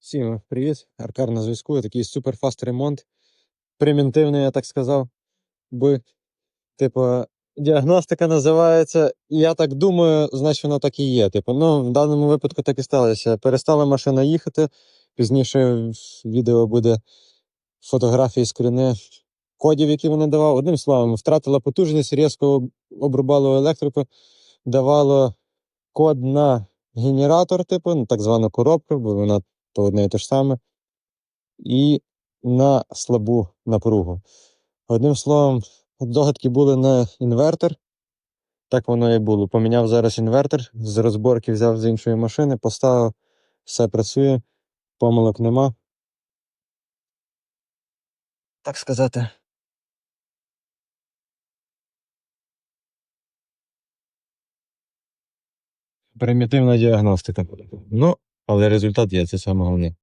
Всім привіт, Аркар на зв'язку. Такий суперфаст ремонт. Примітивний, я так сказав. Би, типу, діагностика називається. Я так думаю, значить воно так і є. Типу, ну, в даному випадку так і сталося. Перестала машина їхати. Пізніше відео буде фотографії скріни кодів, які вона давала. Одним словом, втратила потужність, різко обрубало електрику, давало код на генератор, типу, ну, так звану коробку, бо вона то одне і те ж саме, і на слабу напругу. Одним словом, догадки були на інвертор. Так воно і було. Поміняв зараз інвертор, з розборки взяв з іншої машини, поставив, все працює, помилок нема. Так сказати. Примітивна діагностика. Ну, але результат є, це саме головне.